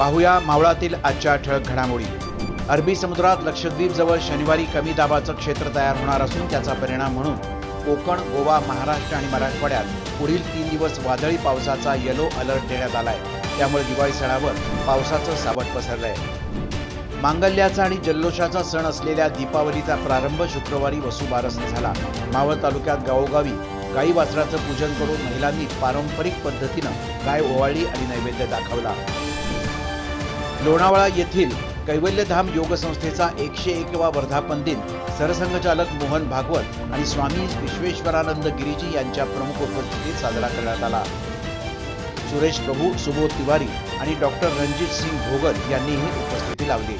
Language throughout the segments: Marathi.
पाहुया मावळातील आजच्या ठळक घडामोडी. अरबी समुद्रात लक्षद्वीप जवळ शनिवारी कमी दाबाचं क्षेत्र तयार होणार असून त्याचा परिणाम म्हणून कोकण गोवा महाराष्ट्र आणि मराठवाड्यात पुढील तीन दिवस वादळी पावसाचा येलो अलर्ट देण्यात आलाय. त्यामुळे दिवाळी सणावर पावसाचं सावट पसरलंय. मांगल्याचा आणि जल्लोषाचा सण असलेल्या दीपावलीचा प्रारंभ शुक्रवारी वसुबारसने झाला. मावळ तालुक्यात गावोगावी गाई वासराचं पूजन करून महिलांनी पारंपरिक पद्धतीनं गाय ओवाळली आणि नैवेद्य दाखवला. लोणावळा येथील कैवल्यधाम योग संस्थेचा एकशे एकवा वर्धापन दिन सरसंघचालक मोहन भागवत आणि स्वामी विश्वेश्वरानंद गिरीजी यांच्या प्रमुख उपस्थितीत साजरा करण्यात आला. सुरेश प्रभू सुबोध तिवारी आणि डॉक्टर रणजित सिंग भोगल यांनीही उपस्थिती लावली.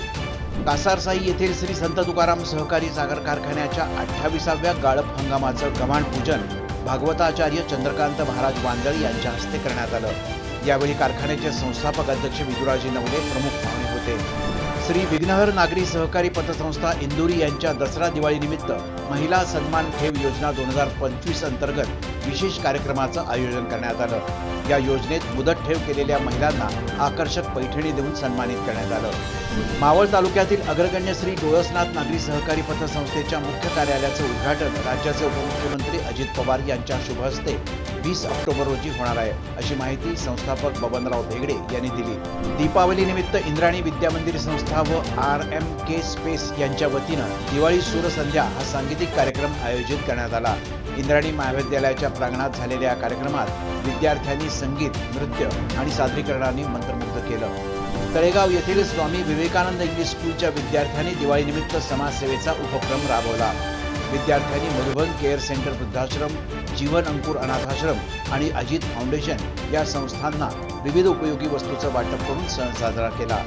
कासारसाई येथील श्री संत तुकाराम सहकारी सागर कारखान्याच्या अठ्ठावीसाव्या गाळप हंगामाचं गमाण पूजन भागवताचार्य चंद्रकांत महाराज वांदळ यांच्या हस्ते करण्यात आलं. यावेळी कारखान्याचे संस्थापक अध्यक्ष विदुराजी नवले प्रमुख पाहुणे होते. श्री विघ्नहर नागरी सहकारी पतसंस्था इंदुरी यांच्या दसरा दिवाळीनिमित्त महिला सन्मान ठेव योजना दोन हजार पंचवीस अंतर्गत विशेष कार्यक्रमाचं आयोजन करण्यात आलं. या योजनेत मुदत ठेव केलेल्या महिलांना आकर्षक पैठणी देऊन सन्मानित करण्यात आलं. मावळ तालुक्यातील अग्रगण्य श्री डोळसनाथ नागरी सहकारी पतसंस्थेच्या मुख्य कार्यालयाचं उद्घाटन राज्याचे उपमुख्यमंत्री अजित पवार यांच्या शुभ हस्ते वीस ऑक्टोबर रोजी होणार आहे अशी माहिती संस्थापक बबनराव भेगडे यांनी दिली. दीपावलीनिमित्त इंद्राणी विद्या मंदिर संस्था व आर एम के स्पेस यांच्या वतीनं दिवाळी सूरसंध्या हा सांगीतिक कार्यक्रम आयोजित करण्यात आला. इंद्राणी महाविद्यालयाच्या प्रांगणात झालेल्या या कार्यक्रमात विद्यार्थ्यांनी संगीत नृत्य आणि सादरीकरणाने मंत्रमुग्ध केलं. तळेगाव येथील स्वामी विवेकानंद इंग्लिश स्कूलच्या विद्यार्थ्यांनी दिवाळीनिमित्त समाजसेवेचा उपक्रम राबवला. विद्यार्थ्यांनी मधुबन केअर सेंटर वृद्धाश्रम जीवन अंकुर अनाथाश्रम आणि अजित फाउंडेशन या संस्थांना विविध उपयोगी वस्तूचं वाटप करून सण साजरा केला.